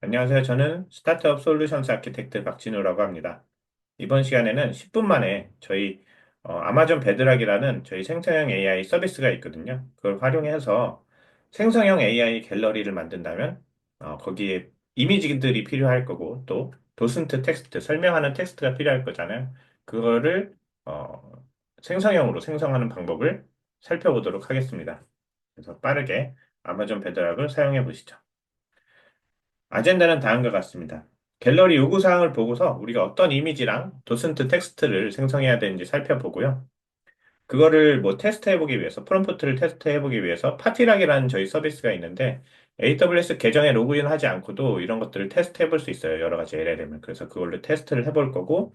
안녕하세요. 저는 스타트업 솔루션스 아키텍트 박진우라고 합니다. 이번 시간에는 10분 만에 저희 어, 아마존 베드락이라는 저희 생성형 AI 서비스가 있거든요. 그걸 활용해서 생성형 AI 갤러리를 만든다면 어, 거기에 이미지들이 필요할 거고 또 도슨트 텍스트, 설명하는 텍스트가 필요할 거잖아요. 그거를 어, 생성형으로 생성하는 방법을 살펴보도록 하겠습니다. 그래서 빠르게 아마존 베드락을 사용해 보시죠. 아젠다는 다음과 같습니다. 갤러리 요구사항을 보고서 우리가 어떤 이미지랑 도슨트 텍스트를 생성해야 되는지 살펴보고요. 그거를 뭐 테스트해보기 위해서, 프롬프트를 테스트해보기 위해서 파티락이라는 저희 서비스가 있는데 AWS 계정에 로그인하지 않고도 이런 것들을 테스트해볼 수 있어요. 여러 가지 LLM을. 그래서 그걸로 테스트를 해볼 거고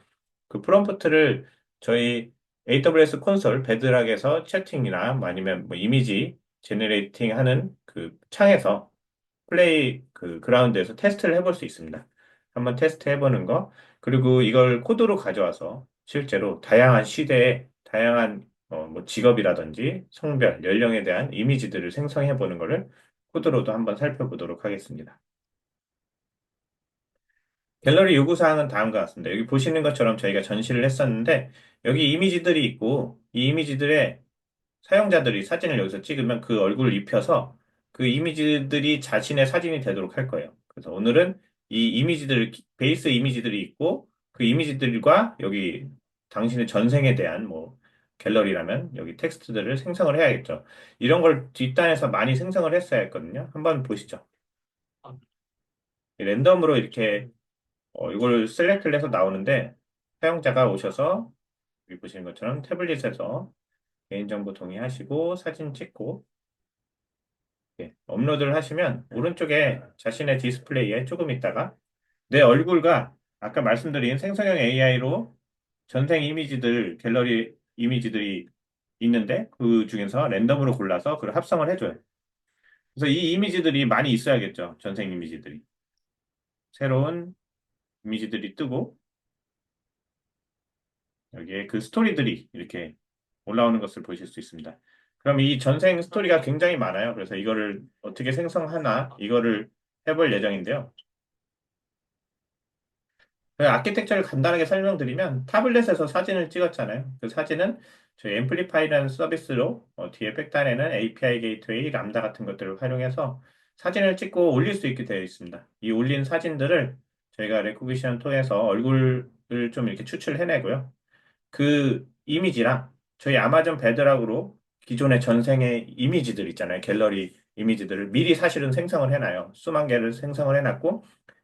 그 프롬프트를 저희 AWS 콘솔 베드락에서 채팅이나 뭐 아니면 뭐 이미지 제너레이팅 하는 그 창에서 플레이 그 그라운드에서 테스트를 해볼 수 있습니다. 한번 테스트 해보는 거. 그리고 이걸 코드로 가져와서 실제로 다양한 시대에 다양한 어, 뭐 직업이라든지 성별, 연령에 대한 이미지들을 생성해 보는 것을 코드로도 한번 살펴보도록 하겠습니다. 갤러리 요구사항은 다음과 같습니다. 여기 보시는 것처럼 저희가 전시를 했었는데 여기 이미지들이 있고 이 이미지들의 사용자들이 사진을 여기서 찍으면 그 얼굴을 입혀서 그 이미지들이 자신의 사진이 되도록 할 거예요. 그래서 오늘은 이 이미지들, 베이스 이미지들이 있고 그 이미지들과 여기 당신의 전생에 대한 뭐 갤러리라면 여기 텍스트들을 생성을 해야겠죠. 이런 걸 뒷단에서 많이 생성을 했어야 했거든요. 한번 보시죠. 랜덤으로 이렇게 어, 이걸 셀렉트를 해서 나오는데 사용자가 오셔서 여기 보시는 것처럼 태블릿에서 개인정보 동의하시고 사진 찍고 예, 업로드를 하시면 오른쪽에 자신의 디스플레이에 조금 있다가 내 얼굴과 아까 말씀드린 생성형 AI로 전생 이미지들, 갤러리 이미지들이 있는데 그 중에서 랜덤으로 골라서 그걸 합성을 해줘요. 그래서 이 이미지들이 많이 있어야겠죠. 전생 이미지들이. 새로운 이미지들이 뜨고 여기에 그 스토리들이 이렇게 올라오는 것을 보실 수 있습니다. 그럼 이 전생 스토리가 굉장히 많아요. 그래서 이거를 어떻게 생성하나 이거를 해볼 예정인데요. 그 아키텍처를 간단하게 설명드리면 타블렛에서 사진을 찍었잖아요. 그 사진은 저희 앰플리파이라는 서비스로 어, 뒤에 백단에는 API 게이트웨이, 람다 같은 것들을 활용해서 사진을 찍고 올릴 수 있게 되어 있습니다. 이 올린 사진들을 저희가 레코기션 통해서 얼굴을 좀 이렇게 추출해내고요. 그 이미지랑 저희 아마존 베드락으로 기존의 전생의 이미지들 있잖아요. 갤러리 이미지들을 미리 사실은 생성을 해놔요. 수만 개를 생성을 해놨고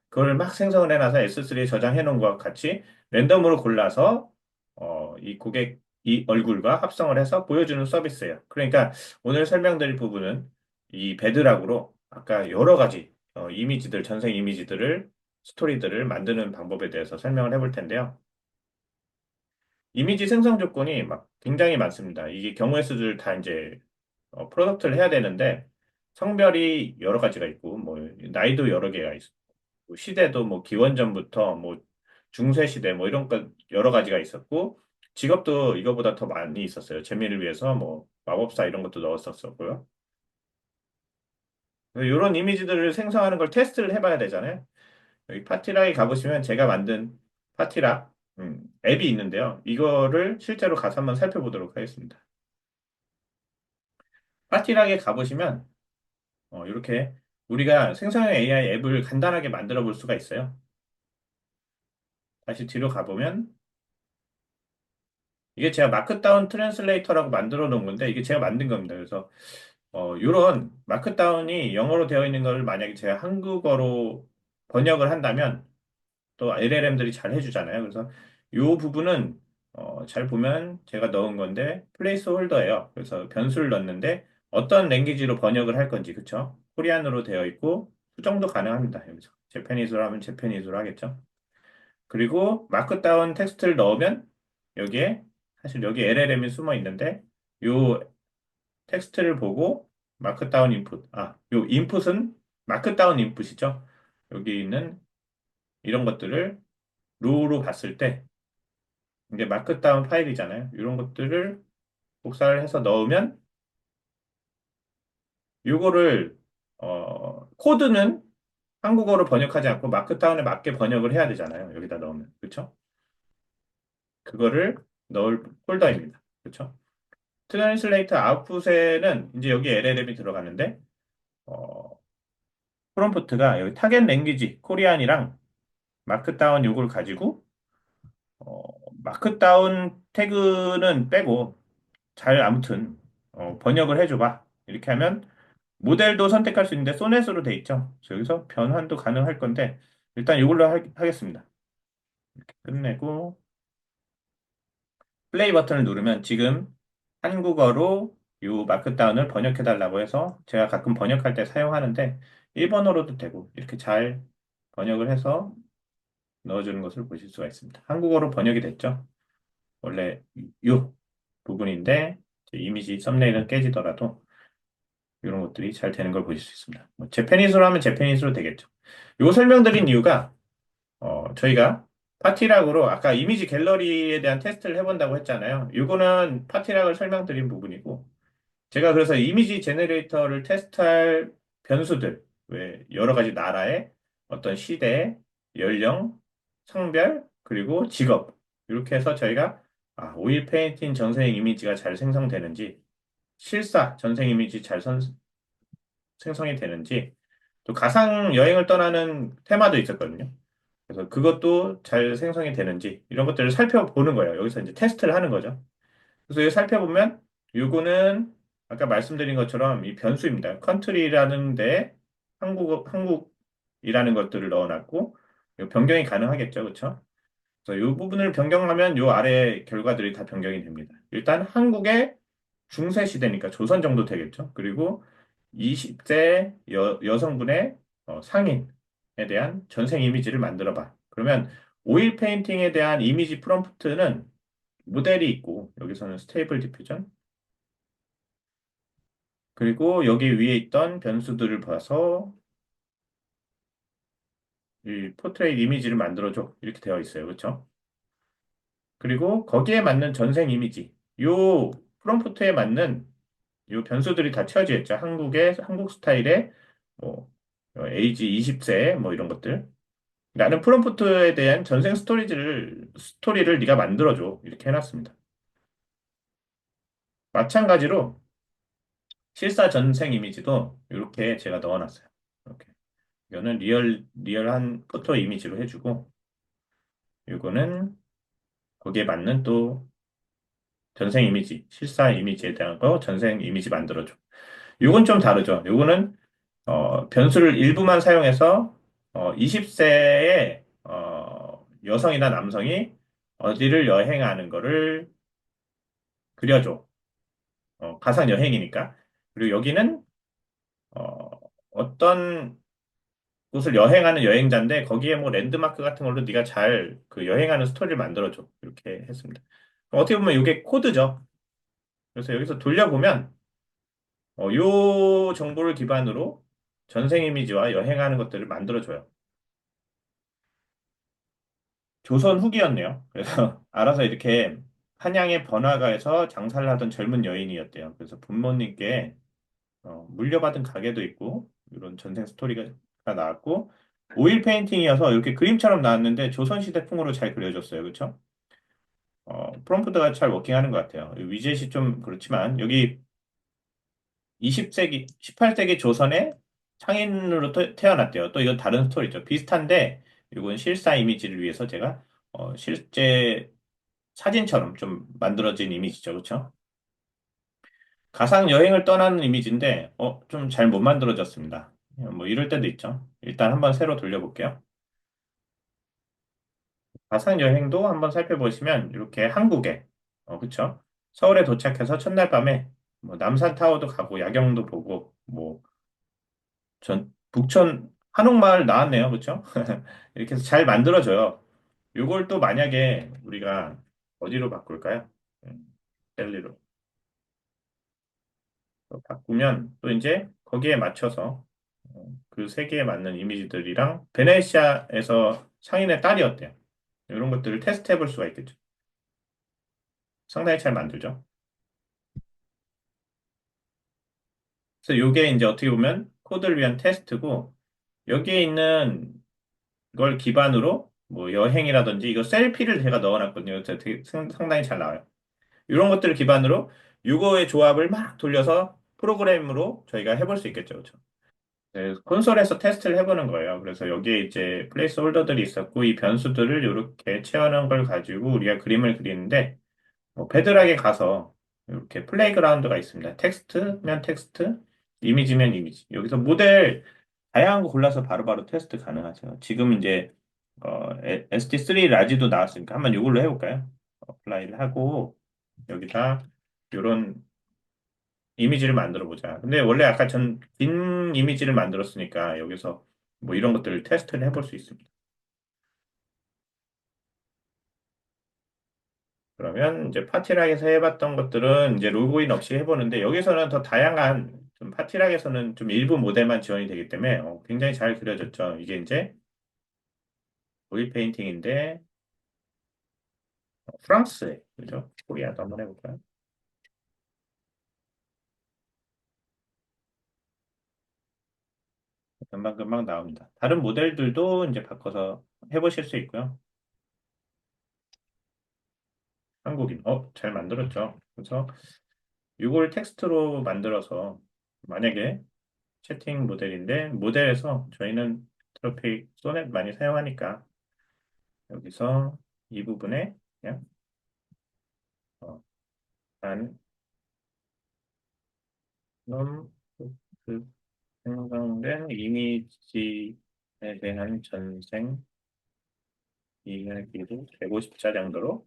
그걸 막 생성을 해놔서 S3에 저장해 놓은 것과 같이 랜덤으로 골라서 어, 이 고객 이 얼굴과 합성을 해서 보여주는 서비스예요. 그러니까 오늘 설명드릴 부분은 이 베드락으로 아까 여러 가지 어, 이미지들, 전생 이미지들을 스토리들을 만드는 방법에 대해서 설명을 해볼 텐데요. 이미지 생성 조건이 막 굉장히 많습니다. 이게 경우의 수들 다 이제 어, 프로덕트를 해야 되는데 성별이 여러 가지가 있고 뭐 나이도 여러 개가 있고 뭐 시대도 뭐 기원전부터 뭐 중세 시대 뭐 이런 것 여러 가지가 있었고 직업도 이거보다 더 많이 있었어요. 재미를 위해서 뭐 마법사 이런 것도 넣었었고요. 이런 이미지들을 생성하는 걸 테스트를 해봐야 되잖아요. 여기 파티락에 가보시면 제가 만든 파티락 음, 앱이 있는데요. 이거를 실제로 가서 한번 살펴보도록 하겠습니다. 파티락에 가보시면 어, 이렇게 우리가 생성형 AI 앱을 간단하게 만들어 볼 수가 있어요. 다시 뒤로 가보면 이게 제가 마크다운 트랜슬레이터라고 만들어 놓은 건데 이게 제가 만든 겁니다. 그래서 어, 이런 마크다운이 영어로 되어 있는 걸 만약에 제가 한국어로 번역을 한다면 또 LLM들이 잘 해주잖아요. 그래서 이 부분은 어, 잘 보면 제가 넣은 건데 플레이스 홀더예요. 그래서 변수를 넣는데 어떤 랭귀지로 번역을 할 건지 그쵸? 코리안으로 되어 있고 수정도 가능합니다. 여기서 재패니즈로 하면 재패니즈로 하겠죠. 그리고 마크다운 텍스트를 넣으면 여기에 사실 여기 LLM이 숨어 있는데 요 텍스트를 보고 마크다운 인풋 아, 요 인풋은 마크다운 인풋이죠. 여기 있는 이런 것들을 로우로 봤을 때 이게 마크다운 파일이잖아요. 이런 것들을 복사를 해서 넣으면 요거를 어, 코드는 한국어로 번역하지 않고 마크다운에 맞게 번역을 해야 되잖아요. 여기다 넣으면. 그렇죠? 그거를 넣을 폴더입니다. 그렇죠? 트랜슬레이터 아웃풋에는 이제 여기 LLM이 들어가는데 어, 프롬프트가 여기 타겟 랭귀지 코리안이랑 마크다운 요걸 가지고 어, 마크다운 태그는 빼고 잘 아무튼 어, 번역을 해줘봐. 이렇게 하면 모델도 선택할 수 있는데 소넷으로 돼 있죠. 여기서 변환도 가능할 건데 일단 이걸로 하, 하겠습니다. 이렇게 끝내고 플레이 버튼을 누르면 지금 한국어로 이 마크다운을 번역해 달라고 해서 제가 가끔 번역할 때 사용하는데 일본어로도 되고 이렇게 잘 번역을 해서 넣어주는 것을 보실 수가 있습니다. 한국어로 번역이 됐죠. 원래 이 부분인데 이미지 썸네일은 깨지더라도 이런 것들이 잘 되는 걸 보실 수 있습니다. 뭐 재패니스로 하면 재패니스로 되겠죠. 요 설명드린 이유가 어, 저희가 파티락으로 아까 이미지 갤러리에 대한 테스트를 해본다고 했잖아요. 이거는 파티락을 설명드린 부분이고 제가 그래서 이미지 제너레이터를 테스트할 변수들 왜 여러 가지 나라의 어떤 시대, 연령, 성별 그리고 직업 이렇게 해서 저희가 아, 오일 페인팅 전생 이미지가 잘 생성되는지 실사 전생 이미지 잘 선, 생성이 되는지 또 가상 여행을 떠나는 테마도 있었거든요. 그래서 그것도 잘 생성이 되는지 이런 것들을 살펴보는 거예요. 여기서 이제 테스트를 하는 거죠. 그래서 여기 살펴보면 요거는 아까 말씀드린 것처럼 이 변수입니다. 컨트리라는 데 한국 한국이라는 것들을 넣어놨고 변경이 가능하겠죠, 그렇죠? 그래서 이 부분을 변경하면 요 아래 결과들이 다 변경이 됩니다. 일단 한국의 중세 시대니까 조선 정도 되겠죠. 그리고 20세 여, 여성분의 어, 상인에 대한 전생 이미지를 만들어 봐. 그러면 오일 페인팅에 대한 이미지 프롬프트는 모델이 있고 여기서는 스테이블 디퓨전 그리고 여기 위에 있던 변수들을 봐서 이 포트레이트 이미지를 만들어줘 이렇게 되어 있어요. 그렇죠? 그리고 거기에 맞는 전생 이미지 요 프롬프트에 맞는 요 변수들이 다 채워져 있죠. 한국의 한국 스타일의 뭐 에이지 20세 뭐 이런 것들. 나는 프롬프트에 대한 전생 스토리를 스토리를 네가 만들어줘 이렇게 해놨습니다. 마찬가지로 실사 전생 이미지도 이렇게 제가 넣어놨어요. 이거는 리얼 리얼한 포토 이미지로 해주고 이거는 거기에 맞는 또 전생 이미지, 실사 이미지에 대한 거 전생 이미지 만들어줘. 요건 좀 다르죠. 요거는 어, 변수를 일부만 사용해서 어, 20세의 어, 여성이나 남성이 어디를 여행하는 거를 그려줘. 어, 가상 여행이니까. 그리고 여기는 어, 어떤 곳을 여행하는 여행자인데 거기에 뭐 랜드마크 같은 걸로 네가 잘 그 여행하는 스토리를 만들어줘. 이렇게 했습니다. 어떻게 보면 이게 코드죠. 그래서 여기서 돌려보면 어, 요 정보를 기반으로 전생 이미지와 여행하는 것들을 만들어줘요. 조선 후기였네요. 그래서 알아서 이렇게 한양의 번화가에서 장사를 하던 젊은 여인이었대요. 그래서 부모님께 어, 물려받은 가게도 있고 이런 전생 스토리가 나왔고 오일 페인팅이어서 이렇게 그림처럼 나왔는데 조선시대 풍으로 잘 그려졌어요. 그렇죠? 어, 프롬프트가 잘 워킹하는 것 같아요. 위젯이 좀 그렇지만 여기 20세기, 18세기 조선의 창인으로 태- 태어났대요. 또 이건 다른 스토리죠. 비슷한데 이건 실사 이미지를 위해서 제가 어, 실제 사진처럼 좀 만들어진 이미지죠. 그렇죠? 가상 여행을 떠나는 이미지인데 어, 좀 잘 못 만들어졌습니다. 뭐 이럴 때도 있죠. 일단 한번 새로 돌려볼게요. 가상 여행도 한번 살펴보시면 이렇게 한국에 어 그쵸? 서울에 도착해서 첫날 밤에 뭐 남산 타워도 가고 야경도 보고 뭐 전 북촌 한옥마을 나왔네요. 그쵸? 이렇게 해서 잘 만들어져요. 요걸 또 만약에 우리가 어디로 바꿀까요? 음, 델리로 또 바꾸면 또 이제 거기에 맞춰서 어, 그 세계에 맞는 이미지들이랑 베네시아에서 상인의 딸이었대요. 이런 것들을 테스트 해 볼 수가 있겠죠. 상당히 잘 만들죠. 그래서 이게 이제 어떻게 보면 코드를 위한 테스트고 여기에 있는 걸 기반으로 뭐 여행이라든지 이거 셀피를 제가 넣어놨거든요. 되게 상- 상당히 잘 나와요. 이런 것들을 기반으로 요거의 조합을 막 돌려서 프로그램으로 저희가 해볼 수 있겠죠. 그렇죠? 네, 콘솔에서 테스트를 해보는 거예요. 그래서 여기에 이제 플레이스 홀더들이 있었고 이 변수들을 이렇게 채워놓은 걸 가지고 우리가 그림을 그리는데 뭐 패드락에 가서 이렇게 플레이그라운드가 있습니다. 텍스트면 텍스트, 이미지면 이미지. 여기서 모델 다양한 거 골라서 바로바로 테스트 가능하죠. 지금 이제 어, SD3 라지도 나왔으니까 한번 이걸로 해볼까요? 어플라이를 하고 여기다 이런 이미지를 만들어 보자. 근데 원래 아까 전 긴 이미지를 만들었으니까 여기서 뭐 이런 것들을 테스트를 해볼 수 있습니다. 그러면 이제 파티락에서 해봤던 것들은 이제 로그인 없이 해보는데 여기서는 더 다양한 좀 파티락에서는 좀 일부 모델만 지원이 되기 때문에 어, 굉장히 잘 그려졌죠. 이게 이제 오일 페인팅인데 어, 프랑스에 그죠? 코리아도 한번 해볼까요? 금방금방 나옵니다. 다른 모델들도 이제 바꿔서 해보실 수 있고요. 한국인, 어, 잘 만들었죠. 그래서 이걸 텍스트로 만들어서 만약에 채팅 모델인데 모델에서 저희는 트로픽 소넷 많이 사용하니까 여기서 이 부분에 그냥 어, 한 놈, 그 생성된 이미지에 대한 전생 이야기를 150자 정도로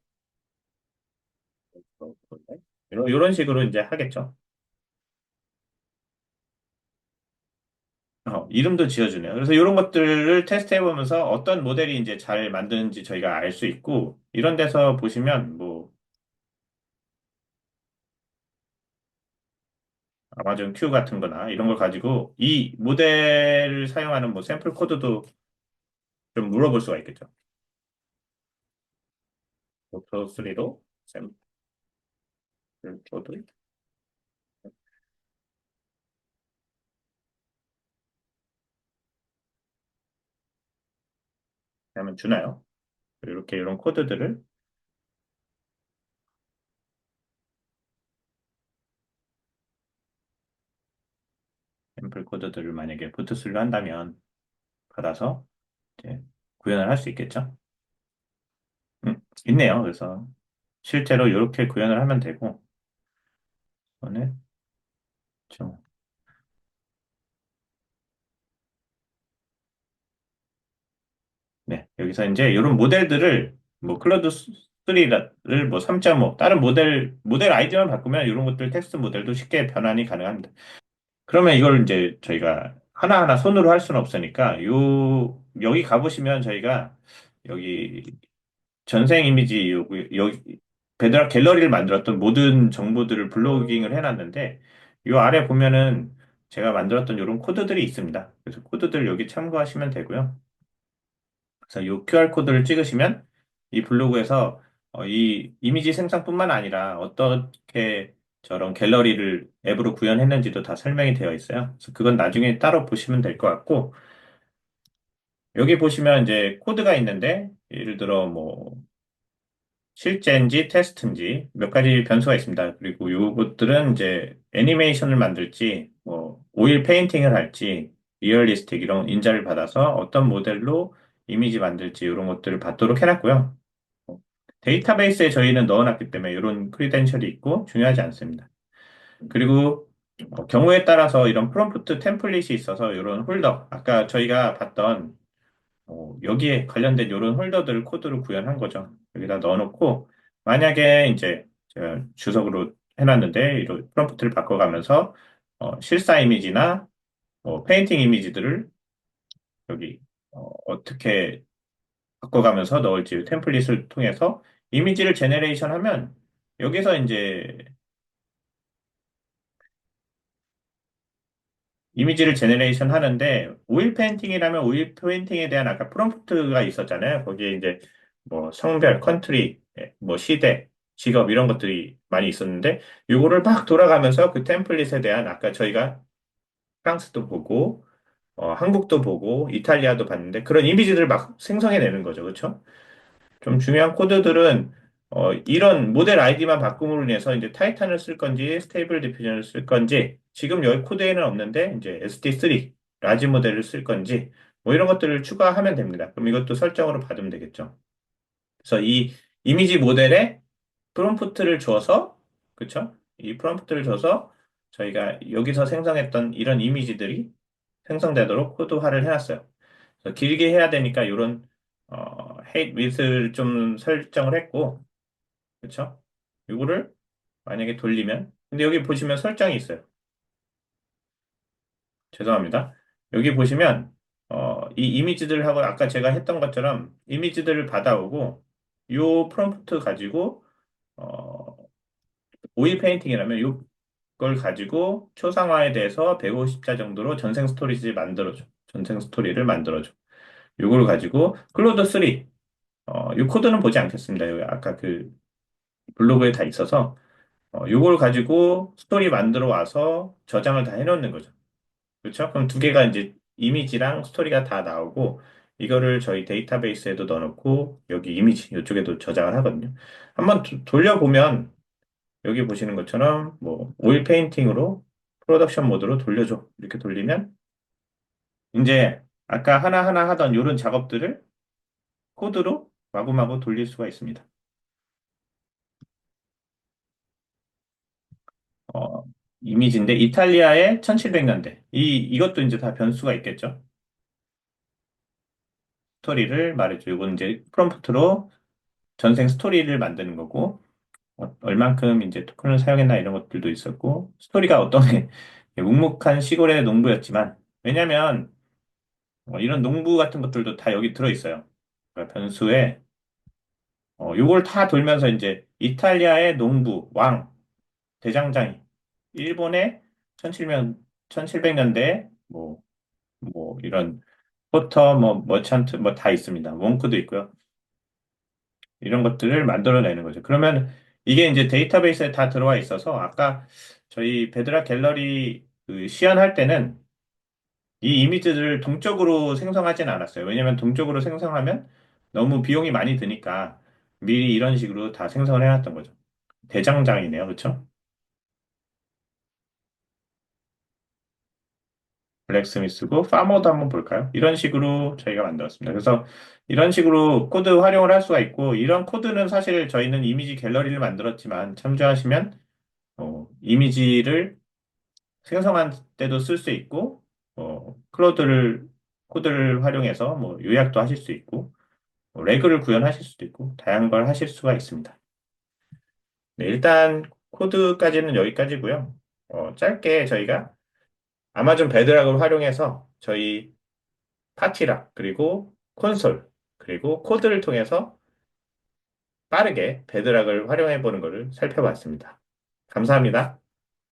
이런, 이런 식으로 이제 하겠죠. 어, 이름도 지어주네요. 그래서 이런 것들을 테스트 해보면서 어떤 모델이 이제 잘 만드는지 저희가 알 수 있고, 이런 데서 보시면 뭐, 아마존 큐 같은 거나 이런 걸 가지고 이 모델을 사용하는 뭐 샘플 코드도 좀 물어볼 수가 있겠죠. 오토 3로 샘플 코드. 하면 주나요? 이렇게 이런 코드들을 샘플 코드들을 만약에 부트스를 한다면 받아서 이제 구현을 할 수 있겠죠. 음, 있네요. 그래서 실제로 이렇게 구현을 하면 되고, 이거는 좀 네, 여기서 이제 이런 모델들을 뭐 클로드 3를 뭐 3.5 다른 모델 모델 아이디만 바꾸면 이런 것들 텍스트 모델도 쉽게 변환이 가능합니다. 그러면 이걸 이제 저희가 하나하나 손으로 할 수는 없으니까 요 여기 가보시면 저희가 여기 전생 이미지 여기 여기 베드락 갤러리를 만들었던 모든 정보들을 블로깅을 해놨는데 요 아래 보면은 제가 만들었던 이런 코드들이 있습니다. 그래서 코드들 여기 참고하시면 되고요. 그래서 이 QR코드를 찍으시면 이 블로그에서 어, 이 이미지 생성뿐만 아니라 어떻게 저런 갤러리를 앱으로 구현했는지도 다 설명이 되어 있어요. 그래서 그건 나중에 따로 보시면 될 것 같고, 여기 보시면 이제 코드가 있는데, 예를 들어 뭐, 실제인지 테스트인지 몇 가지 변수가 있습니다. 그리고 이것들은 이제 애니메이션을 만들지, 뭐, 오일 페인팅을 할지, 리얼리스틱 이런 인자를 받아서 어떤 모델로 이미지 만들지 이런 것들을 받도록 해놨고요. 어, 데이터베이스에 저희는 넣어놨기 때문에 이런 크리덴셜이 있고 중요하지 않습니다. 그리고 어, 경우에 따라서 이런 프롬프트 템플릿이 있어서 이런 홀더, 아까 저희가 봤던 어, 여기에 관련된 이런 홀더들을 코드로 구현한 거죠. 여기다 넣어놓고 만약에 이제 주석으로 해놨는데 이런 프롬프트를 바꿔가면서 어, 실사 이미지나 뭐 페인팅 이미지들을 여기 어, 떻게 바꿔가면서 넣을지 템플릿을 통해서 이미지를 제네레이션 하면 여기서 이제 이미지를 제네레이션 하는데 오일 페인팅이라면 오일 페인팅에 대한 아까 프롬프트가 있었잖아요. 거기에 이제 뭐 성별, 컨트리, 예, 뭐 시대, 직업 이런 것들이 많이 있었는데 요거를 막 돌아가면서 그 템플릿에 대한 아까 저희가 프랑스도 보고 어, 한국도 보고 이탈리아도 봤는데 그런 이미지들을 막 생성해내는 거죠. 그렇죠? 좀 중요한 코드들은 어, 이런 모델 아이디만 바꿈으로 인해서 이제 타이탄을 쓸 건지 스테이블 디퓨전을 쓸 건지 지금 여기 코드에는 없는데 이제 SD3 라지 모델을 쓸 건지 뭐 이런 것들을 추가하면 됩니다. 그럼 이것도 설정으로 받으면 되겠죠. 그래서 이 이미지 모델에 프롬프트를 줘서 그쵸? 이 프롬프트를 줘서 저희가 여기서 생성했던 이런 이미지들이 생성되도록 코드화를 해놨어요. 길게 해야 되니까 이런 어, height width를 좀 설정을 했고 그쵸? 이거를 만약에 돌리면 근데 여기 보시면 설정이 있어요. 죄송합니다. 여기 보시면 어, 이 이미지들하고 아까 제가 했던 것처럼 이미지들을 받아오고 이 프롬프트 가지고 어, 오일 페인팅이라면 이걸 가지고 초상화에 대해서 150자 정도로 전생 스토리지 만들어줘. 전생 스토리를 만들어줘. 이걸 가지고 클로드 3 어, 이 코드는 보지 않겠습니다. 여기 아까 그 블로그에 다 있어서 어, 이걸 가지고 스토리 만들어 와서 저장을 다 해놓는 거죠. 그렇죠? 그럼 두 개가 이제 이미지랑 스토리가 다 나오고 이거를 저희 데이터베이스에도 넣어놓고 여기 이미지 이쪽에도 저장을 하거든요. 한번 도- 돌려보면 여기 보시는 것처럼 뭐 오일 페인팅으로 프로덕션 모드로 돌려줘 이렇게 돌리면 이제 아까 하나하나 하던 이런 작업들을 코드로 마구마구 돌릴 수가 있습니다. 어, 이미지인데 이탈리아의 1700년대 이 이것도 이제 다 변수가 있겠죠. 스토리를 말해줘. 이건 이제 프롬프트로 전생 스토리를 만드는 거고 어, 얼만큼 이제 토큰을 사용했나 이런 것들도 있었고 스토리가 어떤 게 묵묵한 시골의 농부였지만 왜냐면 어, 이런 농부 같은 것들도 다 여기 들어 있어요. 그러니까 변수에 어, 요걸 다 돌면서 이제 이탈리아의 농부 왕 대장장이 일본의 1700, 1700년대 뭐 뭐 이런 포터 뭐 머찬트 뭐 다 있습니다. 몽크도 있고요. 이런 것들을 만들어내는 거죠. 그러면 이게 이제 데이터베이스에 다 들어와 있어서 아까 저희 베드락 갤러리 그 시연할 때는 이 이미지들을 동적으로 생성하진 않았어요. 왜냐면 동적으로 생성하면 너무 비용이 많이 드니까 미리 이런 식으로 다 생성을 해놨던 거죠. 대장장이네요. 그렇죠? 블랙스미스고 파머도 한번 볼까요? 이런 식으로 저희가 만들었습니다. 그래서 이런 식으로 코드 활용을 할 수가 있고 이런 코드는 사실 저희는 이미지 갤러리를 만들었지만 참조하시면 어, 이미지를 생성할 때도 쓸 수 있고 어, 클로드를 코드를 활용해서 뭐 요약도 하실 수 있고 뭐 레그를 구현하실 수도 있고 다양한 걸 하실 수가 있습니다. 네, 일단 코드까지는 여기까지고요. 어, 짧게 저희가 아마존 베드락을 활용해서 저희 파티락 그리고 콘솔 그리고 코드를 통해서 빠르게 베드락을 활용해 보는 것을 살펴봤습니다. 감사합니다.